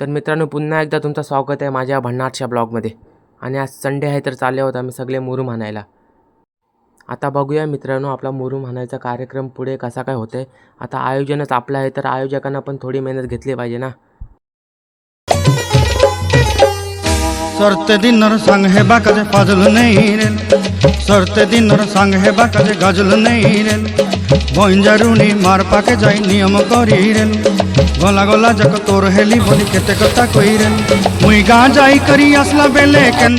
तर मित्रांनो पुन्हा एकदा तुमचं स्वागत आहे माझ्या भन्नाटच्या ब्लॉगमध्ये. आणि आज संडे आहे तर चालले आहोत आम्ही सगळे मुरुम म्हणायला. आता बघूया मित्रांनो आपला मुरुम म्हणायचा कार्यक्रम पुढे कसा काय होतंय. आता आयोजनच आपलं आहे तर आयोजकांना पण थोडी मेहनत घेतली पाहिजे ना. सरते दिन नर संग हे बा कदे पाजल नहीं रे। सरते दिन नर संग हे बा कदे गजल नहीं रे। भंजारुनी मार पाके जाई नियम करी रे। गला गला जक तोर हेली बोली केते कथा कही रे। मुई गा जाई करी असला बेले केन।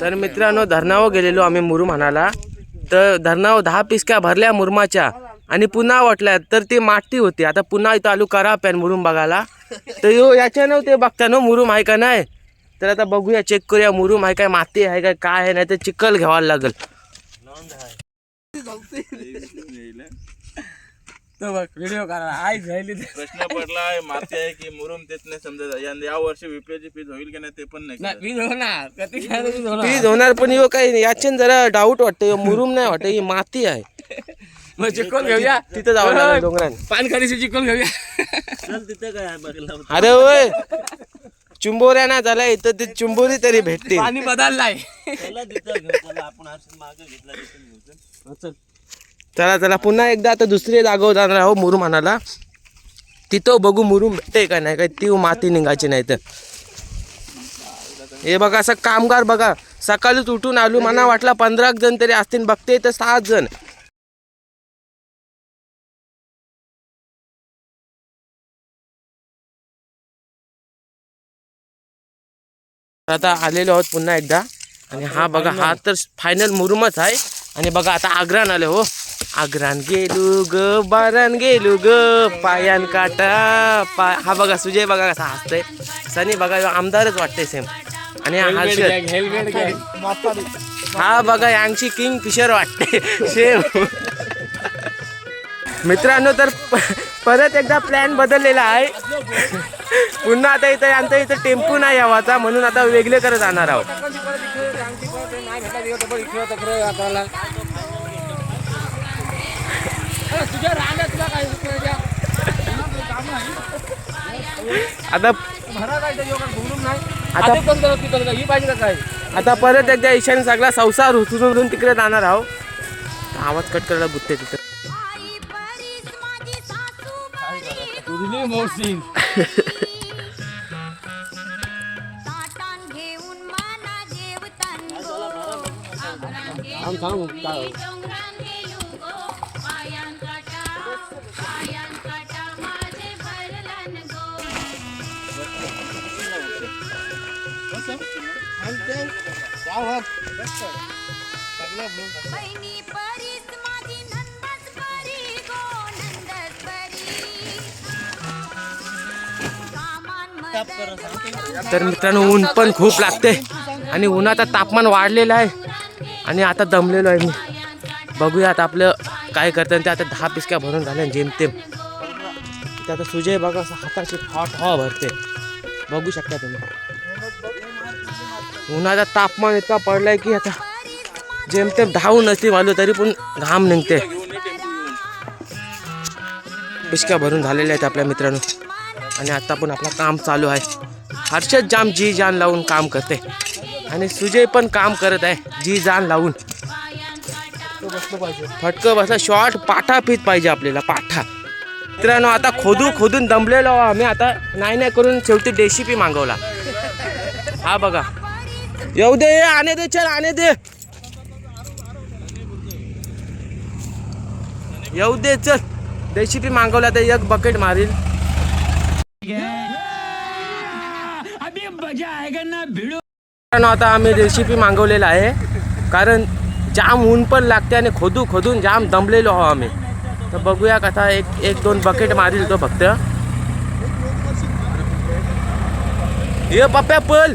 तर मित्रांनो धरणावर गेलेलो आम्ही मुरू तर धरणावर दहा पिसक्या भरल्या मुरमाच्या आणि पुन्हा वाटल्या तर ती माती होती. आता पुन्हा इथं आलू करा पॅन मुरुम बघायला. तर यो याच्यानं ते बघता ना मुरुम आहे का नाही? तर आता बघूया चेक करूया मुरुम आहे काय माती आहे काय काय आहे नाही तर चिखल घ्यावा लागेल. व्हिडिओ करा आई झाली प्रश्न पडलाय माती आहे की मुरुम तेच नाही समजत. यंदा या वर्षी विप्याची फीज होईल की नाही ते पण नाही कळत. ती होणार. पण यो काय याच्यानं जरा डाऊट वाटतं. यो मुरुम नाही वाटत ही माती आहे. मग चिकन घेऊया. तिथं जावं लागेल डोंगरान. घेऊया. चल तिथे काय आहे बघायला अरे होय चुंबोऱ्या ना झाला इथं ते चुंबोरी तरी भेटते पाणी बदललाय. चला तिथं घेऊ चला आपण मागे घेतला तिथून घेऊ चल. चला. चला पुन्हा एकदा आता दुसरी जागेवर जाणार आहो मुरुमानाला तिथं बघू मुरुम भेटते का नाही काय ती माती निघायची नाही तर. हे बघा असं कामगार बघा सकाळीच उठून आलो मला वाटला पंधरा जण तरी असतील बघते तर सात जण. आता आलेलो आहोत पुन्हा एकदा. आणि हा बघा हा तर फायनल मुरुमच आहे. आणि बघा आता आग्रा आले हो. आग्रान गेलो ग बारान गेलो ग पायान काटा पाय हा बघा सुजय बघा कसा हसतय सनी बघा ह्यो आमदारच वाटतंय सेम आणि हा हर्षद हा बघा यांची किंग फिशर वाटते सेम मित्रांनो तर प- परत एकदा प्लॅन बदललेला आहे पुन्हा आता इथं यांचा इथं टेम्पो नाही यावाचा म्हणून आता वेगळे करत जाणार आहोत आता आता ही आता परत एकदा ईशान सगळा संसार उचलून तिकडे जाणार आहो. आवाज कट करायला बुद्धे तिथं. तर मित्रांनो ऊन पण खूप लागते. आणि उन्हाचं तापमान वाढलेलं आहे. आणि आता दमलेलो आहे मी. बघूया आता आपलं काय करतं. ते आता दहा पिसक्या भरून झाल्या जेमतेम. ते आता सुजय बघा असं हाताशी हॉट हवा भरते. बघू शकता तुम्ही. उन्हाचा तापमान इतका पडलाय की आता जेमतेम धावून नसते वालो तरी पण घाम निघते. पिशक्या भरून झालेल्या आहेत आपल्या मित्रांनो. आणि आता पण आपलं काम चालू आहे. हर्षद जाम जी जान लावून काम करते. आणि सुजय पण काम करत आहे जी जान लावून. फटकं बसला शॉर्ट पाठा पीत पाहिजे आपल्याला पाठा. मित्रांनो आता खोदू खोदून दमलेलो आहो आम्ही. आता नाही नाही करून शेवटी डेशिपी मागवला. हा बघा. येऊ दे आणे दे चल आणे दे. येऊ दे चल. रेसिपी मागवला तर एक बकेट मारील. आता आम्ही रेसिपी मागवलेला आहे. कारण जाम ऊन पण लागते आणि खोदू खोदून जाम दमलेलो आहो आम्ही. तर बघूया कसा एक एक दोन बकेट मारील तो फक्त. ये पप्प्या पल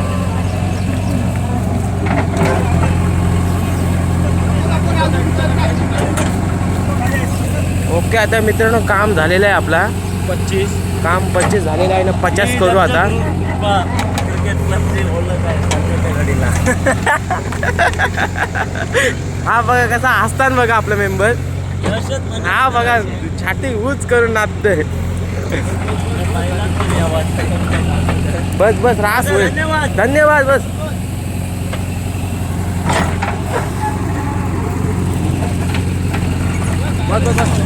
ओके आता मित्रांनो काम झालेलं आहे आपला. पच्चीस. काम पच्चीस झालेलं आहे ना पचास करू आता. हा बघा कसा हसतान बघा आपला मेंबर हा बघा छाती उच करून नाचतोय. बस बस रास होईल. धन्यवाद. बस बस बस.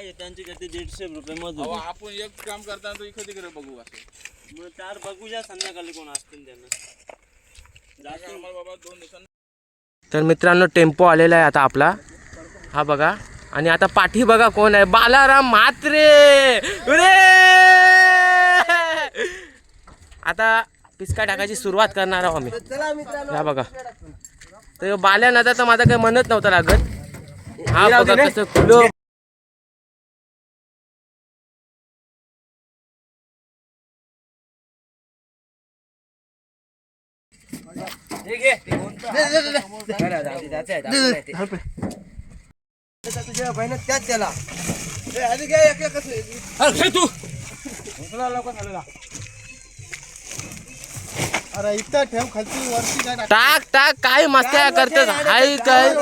आहे त्यांची किती दीडशे रुपये मजूर? आपण एक काम करताना तो इकडे तिकडे बघू असं. मग चार बघूया संध्याकाळी कोण असतील त्यांना. जास्त आम्हाला बाबा दोन दिवसांनी. तर मित्रांनो टेम्पो आलेला आहे आता आपला. हा बघा. आणि आता पाठी बघा कोण आहे. बालाराम म्हात्रे! उरे! आता पिचका टाकायची सुरुवात करणार आहोत आम्ही. हा बघा. तर बाल्या नदा तर माझा काही म्हणत नव्हता लागत. हा बघा कसं खुलं अरे इथं ठेव खालची वरती टाक. टाक काय मस्त्या करतेस? हाय काय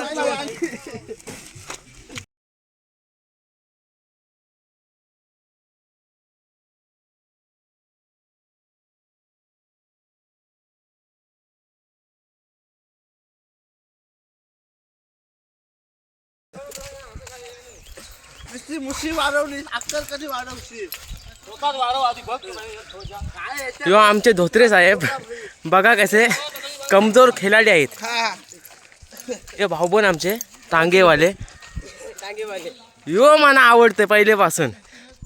मुशी वाढवली अक्कल कधी वाढवशी किंवा आमचे धोत्रे साहेब बघा कसे कमजोर खिलाडी आहेत. हे भाऊबन आमचे टांगेवाले. यो मला आवडते पहिलेपासून.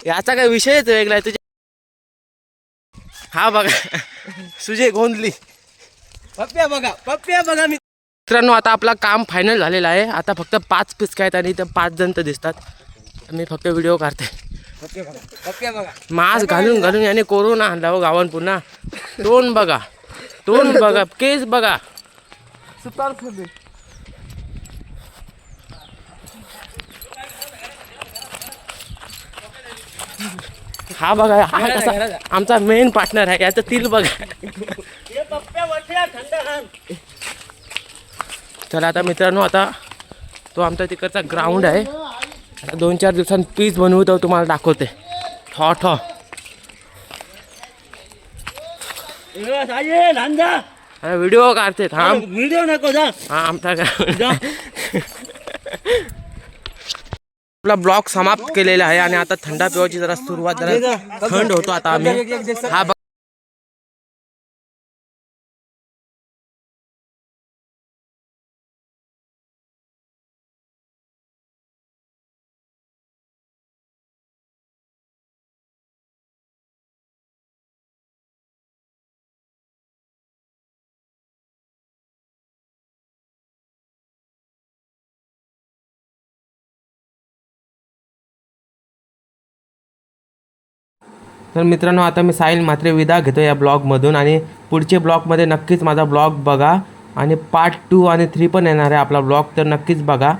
याचा काय विषयच वेगळा आहे. तुझ्या हा बघा. सुजय गोंधली पप्प्या बघा पप्प्या बघा मी मित्रांनो आता आपला काम फायनल झालेलं आहे. आता फक्त पाच पिचका आहेत आणि ते पाच जण तर दिसतात. मी फक्त व्हिडिओ काढते. मास्क घालून घालून याने कोरोना आणला हो गावान पुन्हा. तोंड बघा तोंड बघा केस बघा. हा बघा हा कसा आमचा मेन पार्टनर आहे याचं तिल बघा. चला आता मित्रांनो आता तो आमचा तिकडचा ग्राउंड आहे. आता दोन चार दिवसांत पीस बनवतो तुम्हाला दाखवते ठॉ ठॉ व्हिडिओ काढते थांब व्हिडिओ नको जा हा आमचा आपला ब्लॉग समाप्त केलेला आहे आणि आता थंडा पिवायची जरा सुरुवात जरा थंड होतो आता आम्ही हा तर मित्रांनो आता मी साहिल मात्रे विदा घेतो या ब्लॉगमधून आणि पुढचे ब्लॉगमध्ये नक्कीच माझा ब्लॉग बघा. आणि पार्ट टू आणि थ्री पण येणार आहे आपला ब्लॉग तर नक्कीच बघा.